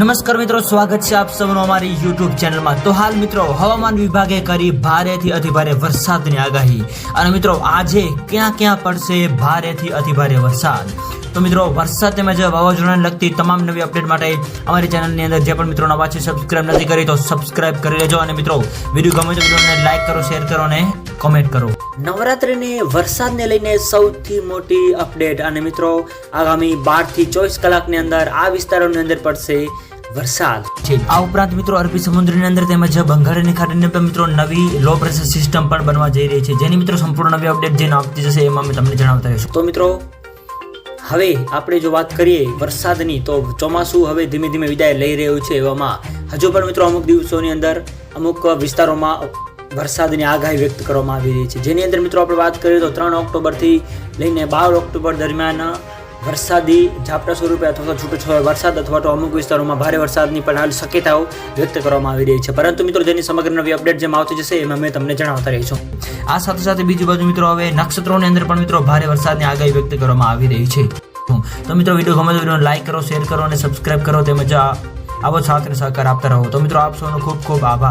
નમસ્કાર મિત્રો, સ્વાગત છે આપ સૌનું અમારી યુટ્યુબ ચેનલમાં. તો હાલ મિત્રો, હવામાન વિભાગે કરી ભારેથી અતિભારે વરસાદની આગાહી. અને મિત્રો, આજે ક્યાં ક્યાં પડશે ભારેથી અતિભારે વરસાદ? તો મિત્રો વરસાદ તેમજ વાવાઝોડાને લગતી તમામ નવી અપડેટ માટે અમારી ચેનલની અંદર જે પણ મિત્રો નવા છે સબસ્ક્રાઇબ નથી કરી તો સબસ્ક્રાઇબ કરી લેજો. અને મિત્રો વીડિયો ગમે તો વિડીયોને લાઈક કરો શેર કરો અને કોમેન્ટ કરો. નવરાત્રિની વરસાદને લઈને સૌથી મોટી અપડેટ. અને મિત્રો આગામી બારથી ચોવીસ કલાકની અંદર આ વિસ્તારોની અંદર પડશે વરસાદ. છે આ ઉપરાંત મિત્રો અરબી સમુદ્રની અંદર તેમજ બંગાળની ખાડીની પણ મિત્રો નવી લો પ્રેશર સિસ્ટમ પણ બનવા જઈ રહી છે. જેની મિત્રો સંપૂર્ણ નવી અપડેટ જે આવતી જશે એમાં અમે તમને જણાવતા રહીશું. તો મિત્રો હવે આપણે જો વાત કરીએ વરસાદની, તો ચોમાસું હવે ધીમે ધીમે વિદાય લઈ રહ્યું છે એવામાં. હજુ પણ મિત્રો અમુક દિવસોની અંદર અમુક વિસ્તારોમાં વરસાદની આગાહી વ્યક્ત કરવામાં આવી રહી છે. જેની અંદર મિત્રો આપણે વાત કરીએ તો ત્રણ ઓક્ટોબરથી લઈને બાર ઓક્ટોબર દરમિયાન વરસાદી ઝાપટા સ્વરૂપે અથવા તો છૂટોછવાયો વરસાદ અથવા તો અમુક વિસ્તારોમાં ભારે વરસાદની પણ હાલ શક્યતાઓ વ્યક્ત કરવામાં આવી રહી છે. પરંતુ મિત્રો, જેની સમગ્ર નવી અપડેટ જેમ આવતી જશે, એમાં મેં તમને જણાવતા રહીશું. આ સાથે સાથે બીજી બાજુ મિત્રો, હવે નક્ષત્રોની અંદર પણ મિત્રો ભારે વરસાદની આગાહી વ્યક્ત કરવામાં આવી રહી છે. તો મિત્રો, વીડિયો ગમે તો વીડિયો લાઈક કરો શેર કરો અને સબસ્ક્રાઇબ કરો, તેમજ આવો સાથ અને સહકાર આપતા રહો. તો મિત્રો, આપ સૌનો ખૂબ ખૂબ આભાર.